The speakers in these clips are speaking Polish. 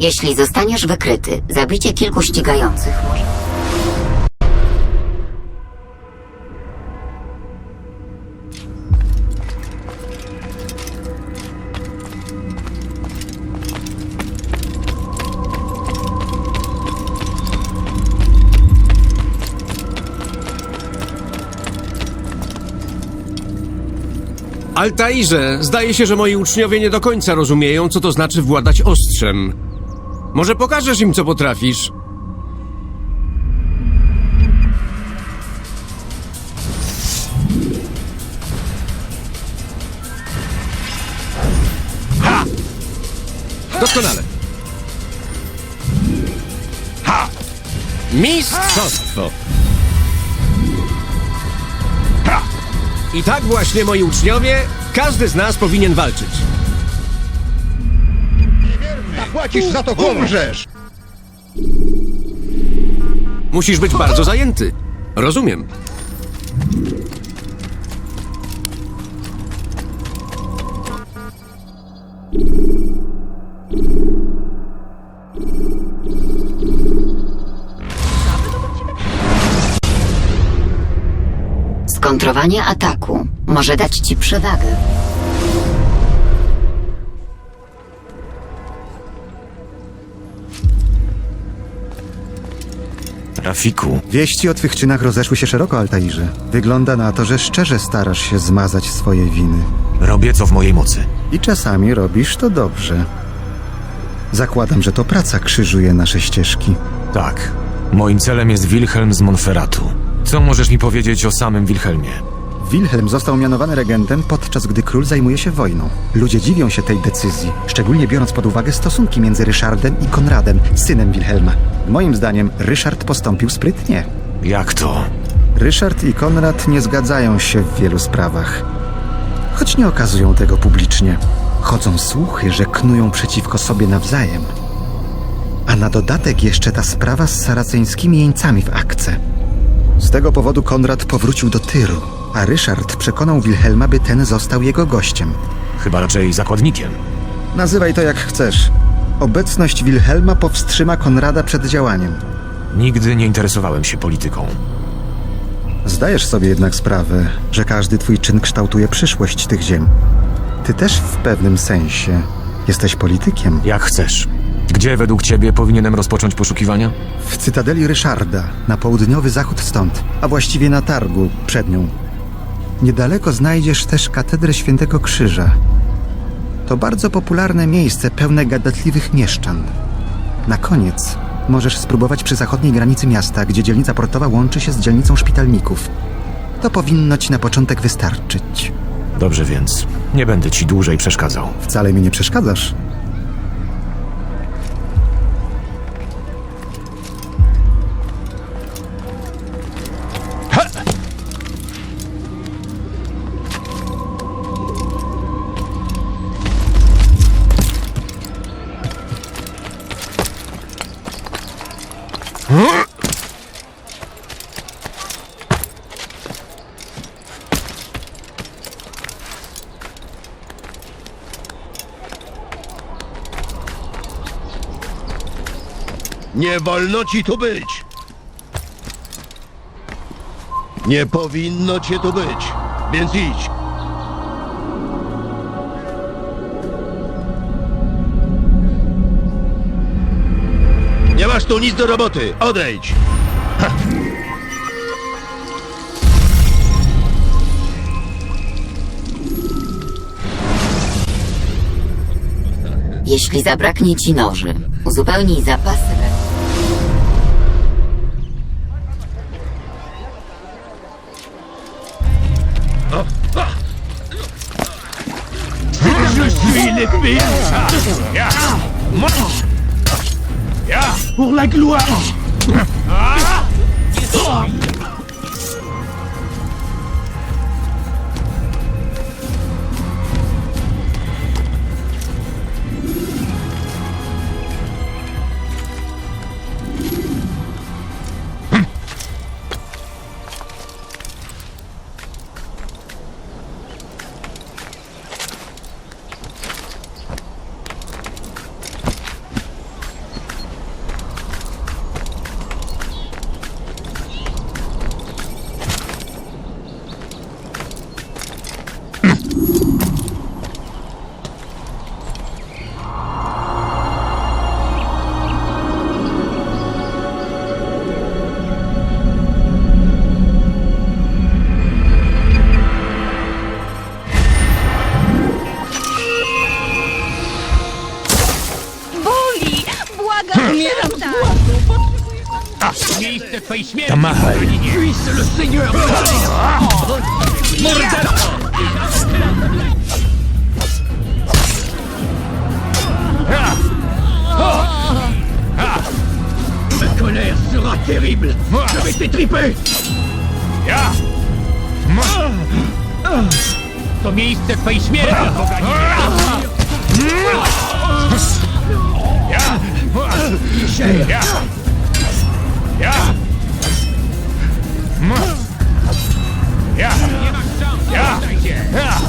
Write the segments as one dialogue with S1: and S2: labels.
S1: Jeśli zostaniesz wykryty, zabicie kilku ścigających może...
S2: Altairze, zdaje się, że moi uczniowie nie do końca rozumieją, co to znaczy władać ostrzem. Może pokażesz im, co potrafisz? Doskonale. Mistrzostwo! I tak właśnie, moi uczniowie, każdy z nas powinien walczyć.
S3: Płacisz za to, umrzesz!
S2: Musisz być bardzo zajęty. Rozumiem.
S1: Skontrowanie ataku może dać ci przewagę.
S4: Rafiku,
S5: Wieści o twych czynach rozeszły się szeroko, Altairze. Wygląda na to, że szczerze starasz się zmazać swoje winy.
S4: robię co w mojej mocy.
S5: I czasami robisz to dobrze. Zakładam, że to praca krzyżuje nasze ścieżki.
S4: Tak. Moim celem jest Wilhelm z Monferratu. Co możesz mi powiedzieć o samym Wilhelmie?
S5: Wilhelm został mianowany regentem, podczas gdy król zajmuje się wojną. Ludzie dziwią się tej decyzji, szczególnie biorąc pod uwagę stosunki między Ryszardem i Konradem, synem Wilhelma. Moim zdaniem Ryszard postąpił sprytnie.
S4: Jak to?
S5: Ryszard i Konrad nie zgadzają się w wielu sprawach. Choć nie okazują tego publicznie. Chodzą słuchy, że knują przeciwko sobie nawzajem. A na dodatek jeszcze ta sprawa z saraceńskimi jeńcami w akce. Z tego powodu Konrad powrócił do Tyru, a Ryszard przekonał Wilhelma, by ten został jego gościem.
S4: Chyba raczej zakładnikiem.
S5: Nazywaj to jak chcesz. Obecność Wilhelma powstrzyma Konrada przed działaniem.
S4: Nigdy nie interesowałem się polityką.
S5: Zdajesz sobie jednak sprawę, że każdy twój czyn kształtuje przyszłość tych ziem. Ty też w pewnym sensie jesteś politykiem.
S4: Jak chcesz. Gdzie według ciebie powinienem rozpocząć poszukiwania?
S5: W cytadeli Ryszarda, na południowy zachód stąd, a właściwie na targu przed nią. Niedaleko znajdziesz też katedrę Świętego Krzyża. To bardzo popularne miejsce pełne gadatliwych mieszczan. Na koniec możesz spróbować przy zachodniej granicy miasta, gdzie dzielnica portowa łączy się z dzielnicą szpitalników. To powinno ci na początek wystarczyć.
S4: Dobrze więc. Nie będę ci dłużej przeszkadzał.
S5: Wcale mi nie przeszkadzasz.
S3: Nie wolno ci tu być! Nie powinno cię tu być, więc idź. Tu nic do roboty, odejdź!
S1: Jeśli zabraknie ci noży, uzupełnij zapasy.
S6: Pour la gloire
S7: błagam!
S8: Śmierci!
S4: Tamahaj.
S8: Puisse le Seigneur! Ma colère sera terrible! Je vais t'étriper! To miejsce twej śmierci, Ja.
S7: Ja. Ja.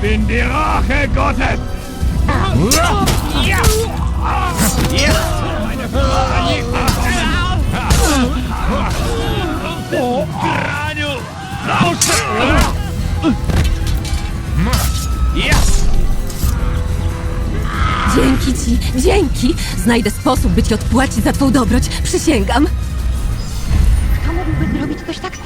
S8: Bin die Rache Gottes.
S7: Ja. Ja. Dzięki! Znajdę sposób, by ci odpłacić za twą dobroć, przysięgam! Kto mógłby zrobić coś tak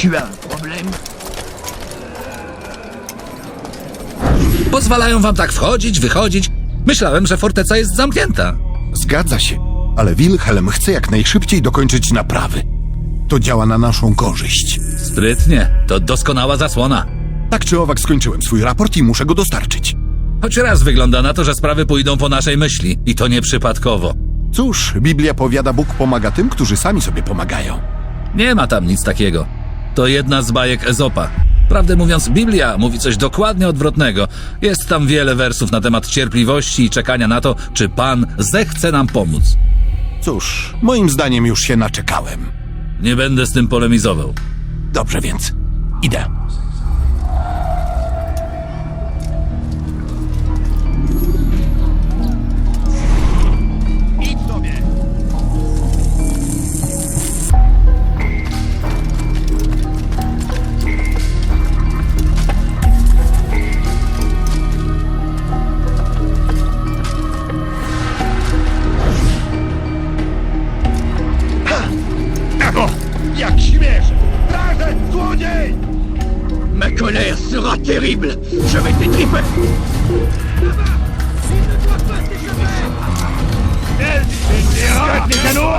S8: Tu as un problème?
S9: Pozwalają wam tak wchodzić, wychodzić. Myślałem, że forteca jest zamknięta.
S10: Zgadza się, ale Wilhelm chce jak najszybciej dokończyć naprawy. To działa na naszą korzyść.
S9: Sprytnie, to doskonała zasłona.
S10: Tak czy owak skończyłem swój raport i muszę go dostarczyć.
S9: Choć raz wygląda na to, że sprawy pójdą po naszej myśli. I to nieprzypadkowo.
S10: Cóż, Biblia powiada, Bóg pomaga tym, którzy sami sobie pomagają.
S9: Nie ma tam nic takiego. To jedna z bajek Ezopa. Prawdę mówiąc, Biblia mówi coś dokładnie odwrotnego. Jest tam wiele wersów na temat cierpliwości i czekania na to, czy Pan zechce nam pomóc.
S10: Cóż, moim zdaniem już się naczekałem.
S9: Nie będę z tym polemizował.
S10: Dobrze więc, idę.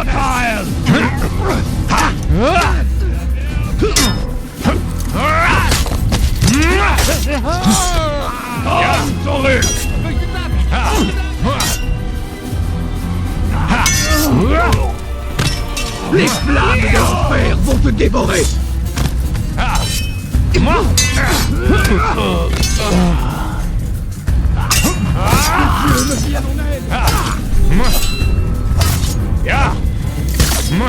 S8: crocodile! Les flammes de l'enfer vont te dévorer Yeah Ну,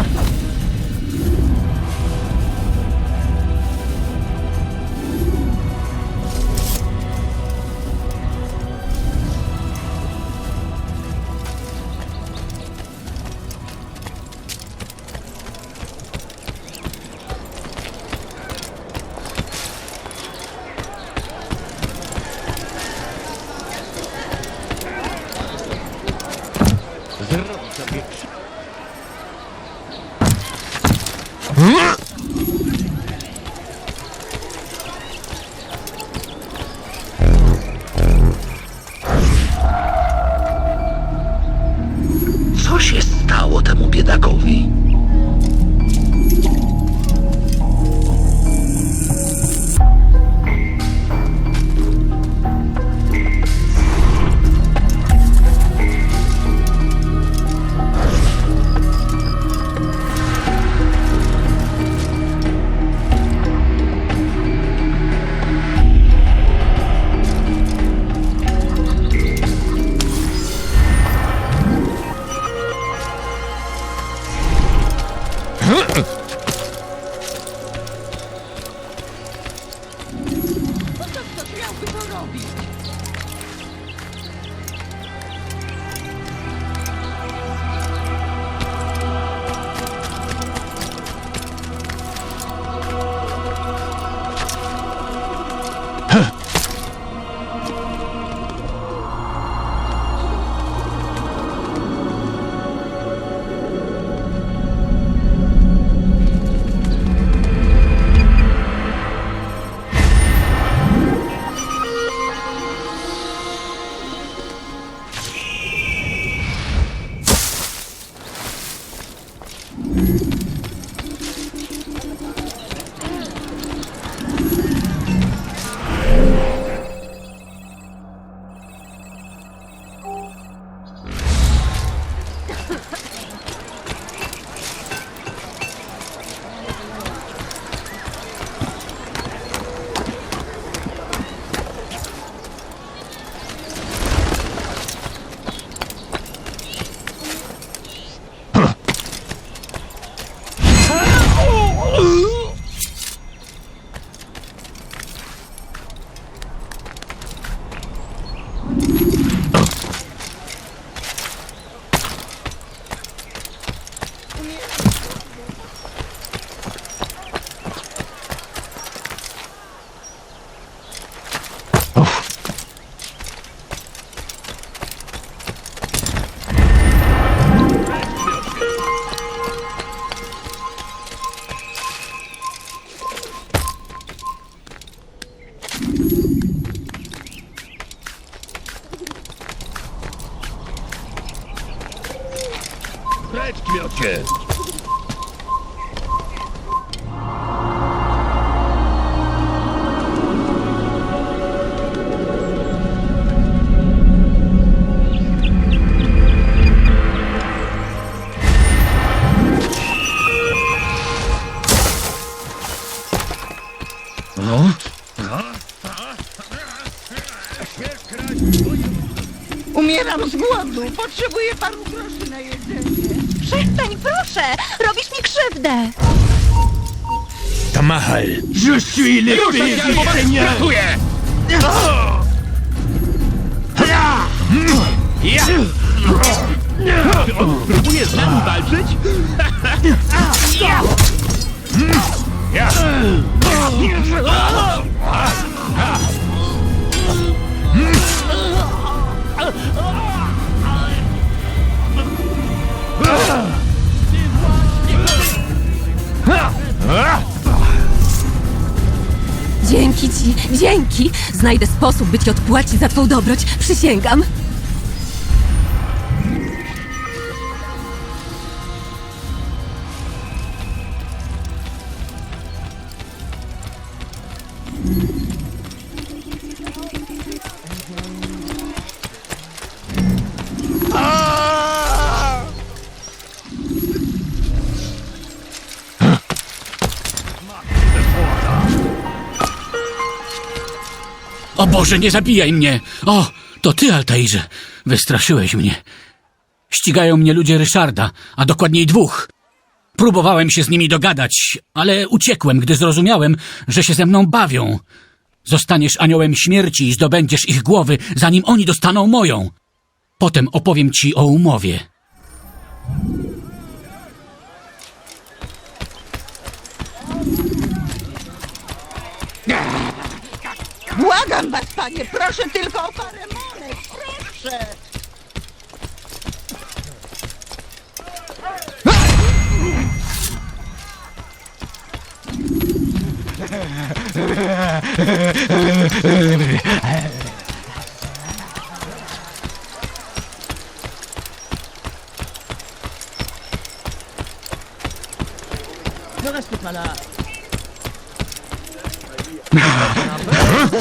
S3: Precz, kmiocie!
S11: Umieram z głodu. Potrzebuję paru groszy na jedzenie. Przestań, proszę! Krzywdę!
S4: Tamahal!
S3: Je suis le fils du Seigneur! Próbujesz z nami walczyć?
S7: Dzięki ci, dzięki! Znajdę sposób, by ci odpłacić za twą dobroć. Przysięgam.
S12: Boże, nie zabijaj mnie! O, to ty, Altairze. Wystraszyłeś mnie. Ścigają mnie ludzie Ryszarda, a dokładniej dwóch. Próbowałem się z nimi dogadać, ale uciekłem, gdy zrozumiałem, że się ze mną bawią. Zostaniesz aniołem śmierci i zdobędziesz ich głowy, zanim oni dostaną moją. Potem opowiem ci o umowie.
S11: Błagam was, panie, proszę tylko o parę monet, proszę!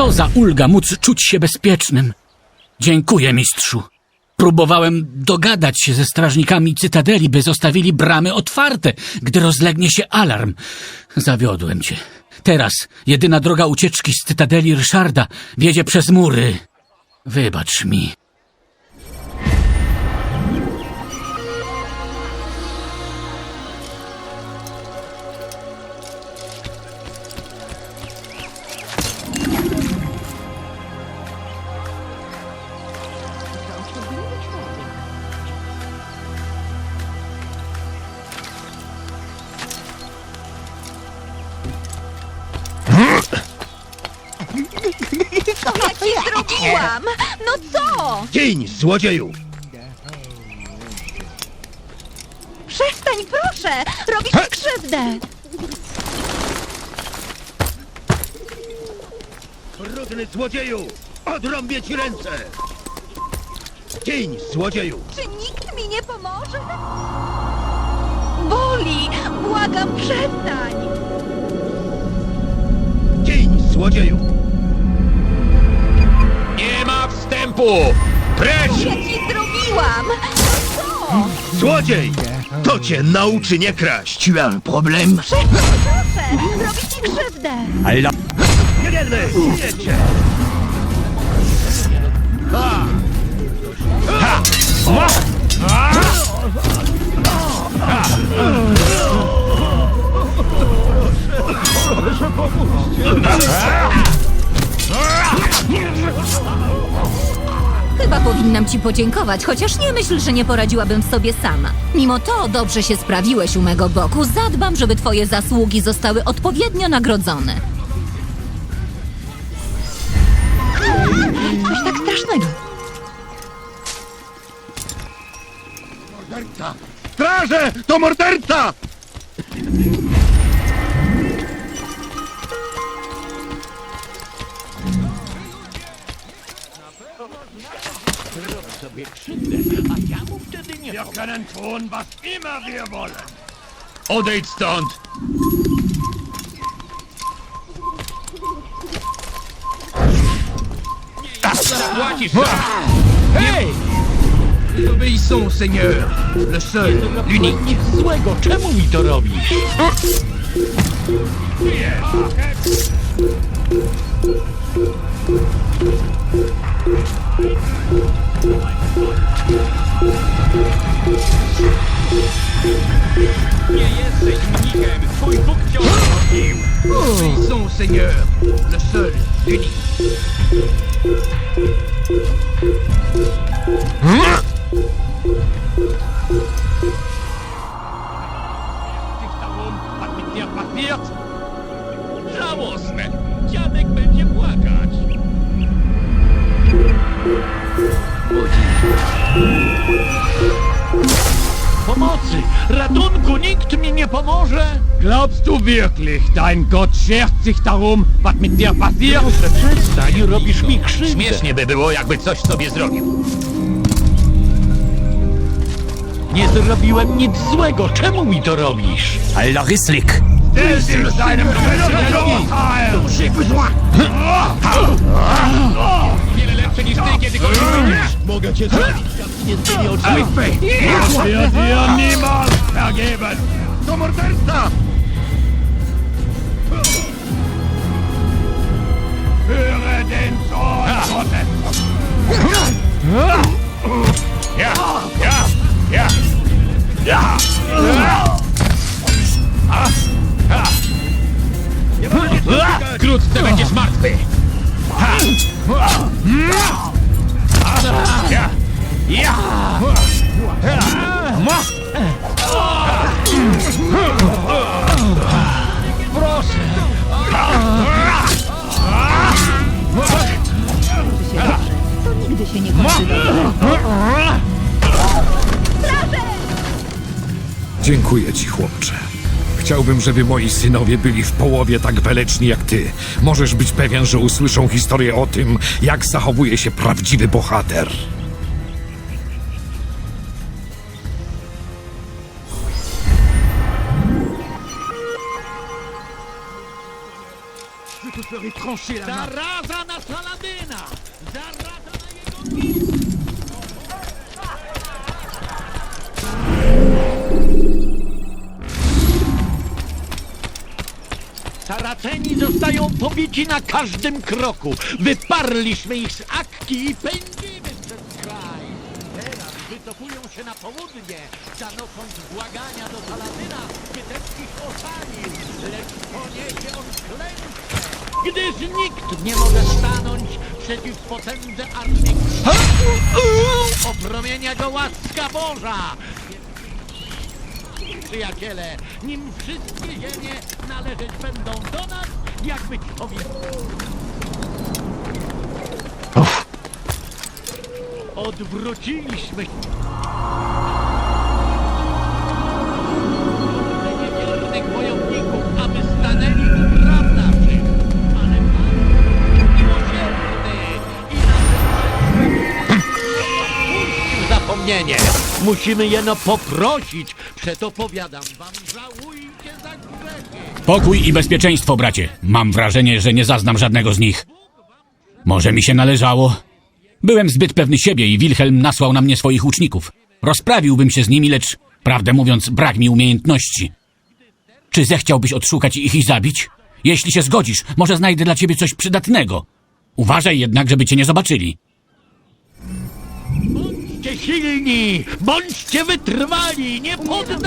S12: Co za ulga móc czuć się bezpiecznym. Dziękuję, mistrzu. Próbowałem dogadać się ze strażnikami Cytadeli, by zostawili bramy otwarte, gdy rozlegnie się alarm. Zawiodłem cię. Teraz jedyna droga ucieczki z Cytadeli Ryszarda wiedzie przez mury. Wybacz mi.
S11: Zrobiłam! No co?
S3: Dzień, złodzieju!
S11: Przestań, proszę! Robisz mi krzywdę!
S3: Brudny złodzieju! Odrąbię ci ręce! Dzień, złodzieju!
S11: Czy nikt mi nie pomoże? Boli! Błagam, przestań!
S3: Dzień, złodzieju! Wstępu! Precz!
S11: Ja ci zrobiłam! Co?
S3: Złodziej! To cię nauczy nie kraść! Un problem?
S11: Proszę! Robisz mi krzywdę!
S4: Allah!
S3: Jedziemy! Jedźcie!
S13: Chyba powinnam ci podziękować, chociaż nie myśl, że nie poradziłabym sobie sama. Mimo to dobrze się sprawiłeś u mego boku. Zadbam, żeby twoje zasługi zostały odpowiednio nagrodzone.
S11: Coś tak strasznego.
S6: Straże! To morderca! Wir können tun, was immer wir wollen. Odejdź stąd! Zapłacisz Hej! Obéissons, Seigneur. Le seul, l'unique.
S8: Nic złego, czemu mi to robisz?
S6: Nie jesteś mnichem. Twój Bóg cię odrodził. Obéissons, Seigneur. Le seul, l'unique. Was Glaubst du wirklich, dein Gott schert sich darum, was mit dir passiert?
S8: Przestań, robisz mi krzywdę!
S6: Śmiesznie by było, jakby coś sobie zrobił.
S8: Nie zrobiłem nic złego, czemu mi to robisz?
S12: Allah Islik!
S6: Stell dir seinem Verurteil! J'ai besoin! Wiele lepsze niż ty, kiedy go widzisz!
S3: Mogę cię zabić. Nie z tymi oczami.
S6: Das wird dir niemals morderca! Höre den Gottes! Ja, ja, ja, ja! Wkrótce będziesz martwy! Ja! Ja!
S11: To
S14: Dziękuję ci, chłopcze. Chciałbym, żeby moi synowie byli w połowie tak weleczni jak ty. Możesz być pewien, że usłyszą historię o tym, jak zachowuje się prawdziwy bohater.
S8: Zaraza na Saladyna! Saraceni zostają pobici na każdym kroku. Wyparliśmy ich z Akki i pędzimy przez kraj. Teraz wycofują się na południe, zanosząc błagania do Saladyna, by ten ich ocalił, lecz poniesie on klęskę, gdyż nikt nie może stanąć przeciw potędze armii. Opromienia go łaska Boża! Przyjaciele, nim wszystkie ziemie należeć będą do nas, jak być powinno. Odwróciliśmy się. niewiernych wojowników, aby stanęli u praw naszych. Ale Pan miłosierny i nasze Puścił zapomnienie. Musimy jeno poprosić. Przeto powiadam wam, żałujcie za.
S12: Pokój i bezpieczeństwo, bracie. Mam wrażenie, że nie zaznam żadnego z nich. Może mi się należało? Byłem zbyt pewny siebie i Wilhelm nasłał na mnie swoich łuczników. Rozprawiłbym się z nimi, lecz, prawdę mówiąc, brak mi umiejętności. Czy zechciałbyś odszukać ich i zabić? Jeśli się zgodzisz, może znajdę dla ciebie coś przydatnego. Uważaj jednak, żeby cię nie zobaczyli.
S8: Silni, bądźcie wytrwali, nie poddawajcie